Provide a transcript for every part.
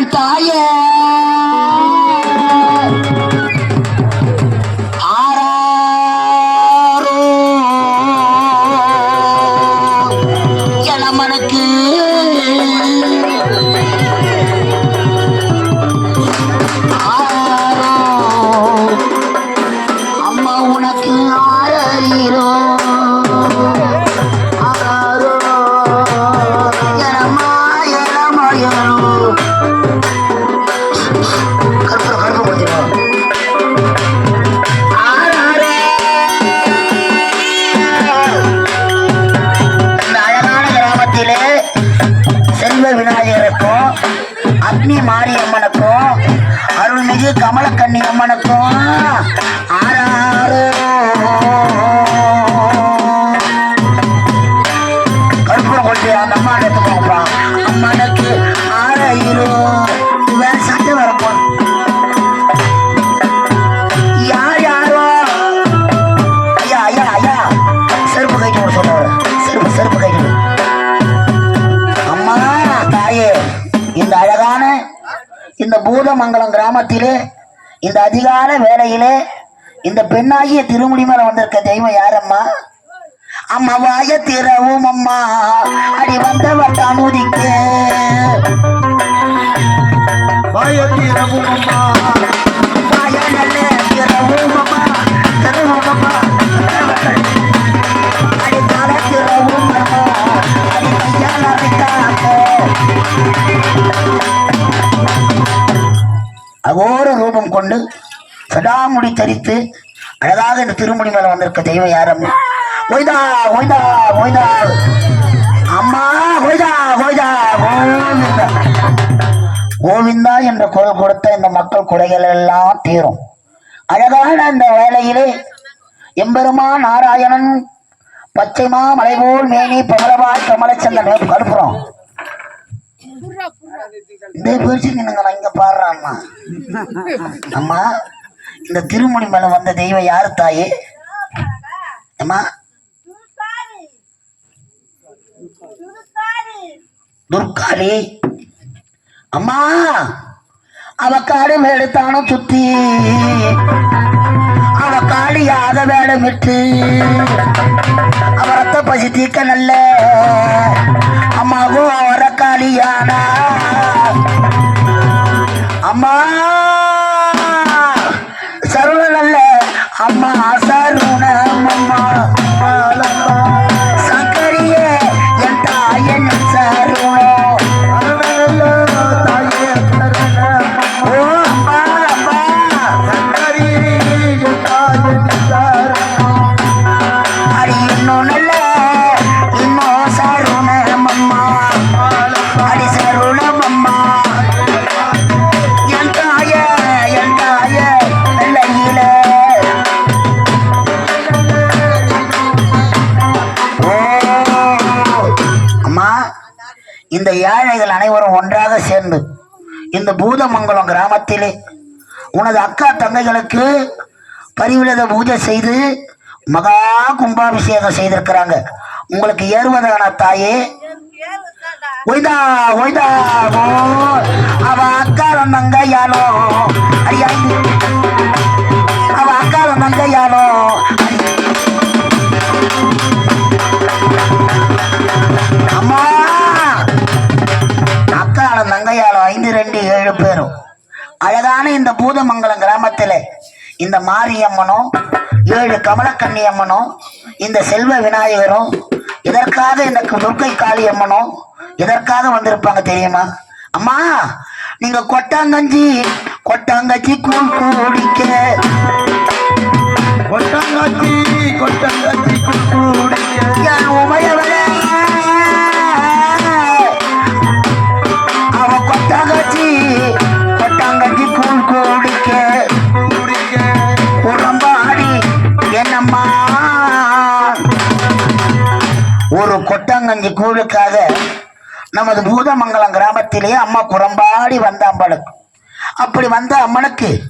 என் தாயே அக்னி மாரி அம்மனுக்கும் அருள்மிகு கமலக்கண்ணி அம்மனுக்கும் ஆறாறு கற்பூரம் கொண்டு அந்த அம்மா எடுத்து அம்மனுக்கு ஆறாயிரம் வேற சட்டை வர பூதமங்கலம் கிராமத்திலே இந்த அதிகால வேலையிலே இந்த பெண்ணாகிய திருமுடி மேல வந்திருக்க தெய்வம் யாரம்மா? அம்மா. வாய திறவும் அம்மா அடி வந்தவட்ட அனுதிக்க அம்மா. சடாமுடி தரித்து அழகாக இந்த திருமுடி மேல வந்திருக்க தெய்வம் யாரம்மா ஒய்தா ஒய்தா ஒய்தா அம்மா ஒய்தா ஒய்தா கோவிந்தா. கோவிந்தா என்ற குரல் கொடுத்த இந்த மக்கள் குறைகள் எல்லாம் தீரும். அழகான இந்த வேளையிலே எம்பெருமான் நாராயணன் பச்சைமா மலைபோல் மேனி பமலவாய் கமலச்சந்தன் கடுப்புறோம் இந்த பிரிச்சு நீங்க இங்க பாடுறான் அம்மா இந்த திருமுடி மேல வந்த தெய்வம் யாரு தாயே? அம்மா. துர்காளி அம்மா அவ காடு எடுத்தானும் சுத்தி அவ காளியாக வேடமிட்டு அவ ரத்த பசி தீக்க நல்ல அம்மாவும் அவர காளியானா அம்மா இந்த ஏழைகள் அனைவரும் ஒன்றாக சேர்ந்து இந்த பூதமங்கலம் கிராமத்திலே உனது அக்கா தங்கைகளுக்கு பரிவிரத பூஜை செய்து மகா கும்பாபிஷேகம் செய்திருக்கிறாங்க. உங்களுக்கு ஏறுவதான தாயே. ஒய்தா ஒய்தா ஓ அவ அக்கா நங்கையாலோ ஐயா அவ அக்கால நங்கையாலோ பூதமங்கலம் கிராமத்தில் இந்த மாரியம்மனும் ஏழு கமலக்கண்ணி அம்மனும் இந்த செல்வ விநாயகரும் இதற்காக இந்த துர்க்கை காளி அம்மனும் இதற்காக வந்திருப்பாங்க தெரியுமா? அம்மா நீங்க கொட்டாங்கஞ்சி கொட்டாங்கச்சி கூழ் குடிக்க கொட்டங்காச்சி கொட்டங்காச்சி குடிக்க என் நமது பூதமங்கலம் கிராமத்திலேயே அம்மா குரம்பாடி வந்த அம்பளுக்கு அப்படி வந்த அம்மனுக்கு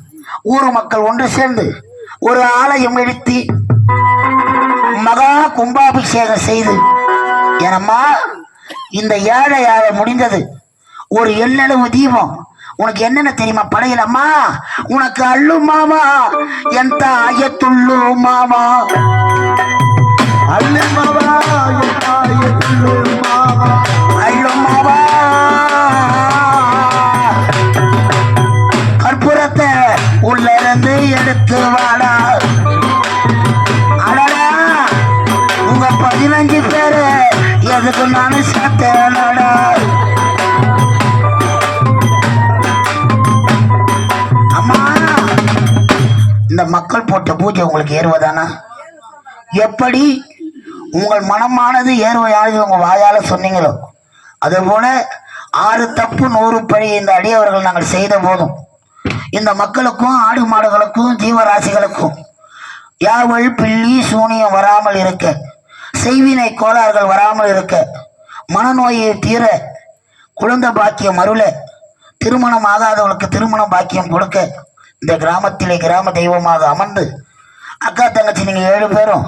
ஊர் மக்கள் ஒன்று சேர்ந்து ஒரு ஆலயம் எழுத்தி மகா கும்பாபிஷேகம் செய்து எனம்மா இந்த ஏழை ஏழை முடிந்தது. ஒரு எள்ளளவு தீபம். உனக்கு என்னென்ன தெரியுமா? படையிலம்மா. உனக்கு அள்ளு மாமா. என் தாயத்துள்ளு மாமா. அள்ளு மாமா. எட்டாய மக்கள் போட்ட பூஜை உங்களுக்கு ஏறுவதானா? எப்படி? உங்கள் மனமானது ஏறுவையானது உங்கள் வாயால் சொன்னீங்களோ? அதுபோல ஆறு தப்பு நூறு பழி இந்த அடியவர்கள் நாங்கள் செய்த போதும். இந்த மக்களுக்கும் ஆடு மாடுகளுக்கும் ஜீவராசிகளுக்கும் யாவல் பில்லி சூனியம் வராமல் இருக்க செய்வினை கோளாறுகள் வராமல் இருக்க மனநோயை தீர குழந்தை பாக்கியம் அருள திருமணம் ஆகாதவர்களுக்கு திருமண பாக்கியம் கொடுக்க இந்த கிராமத்திலே கிராம தெய்வமாக அமர்ந்து அக்கா தங்கச்சி நீங்க ஏழு பேரும்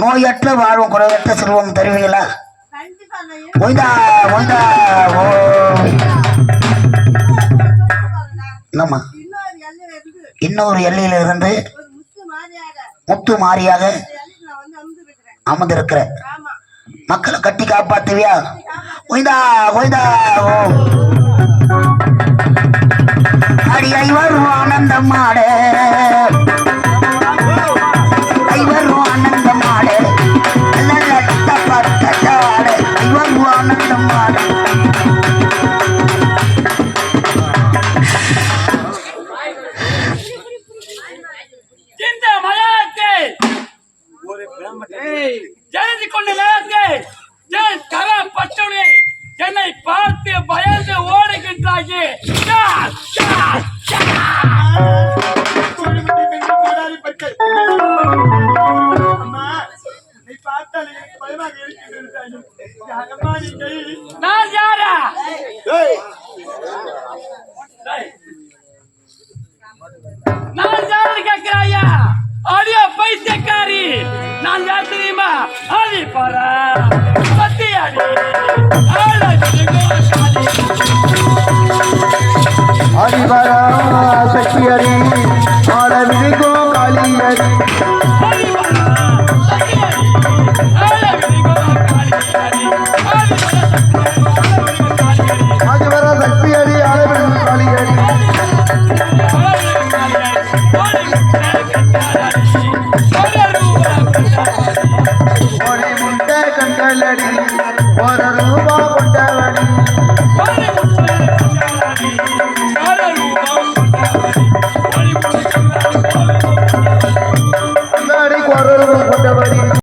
நோயற்ற வாழ்வும் குறைவற்ற செல்வம் தருவீங்களா? ஒய்தா ஒய்தா ஓ என்னம்மா? இன்னொரு எல்லையில இருந்து முத்து மாறியாக அமர்ந்திருக்கிற. மக்களை கட்டி காப்பாத்துவியா? ஒய்தா ஒய்தா ஓ அடி ஐவர் ஆனந்தம் ஆட ஐவர் ஆனந்தம் ஆட ஐவர் ஆனந்தம் ஆட இந்த மலையாளத்தை எழுதி கொண்ட ஆதி பாரா பத்தி அடி அடிவரா சக்தியரி ஆட விழிகோ காளியரி ஆதிவரா சக்தியரி ஆட விழிகோ காளியரி ஓடி முட்டை கண்டலடி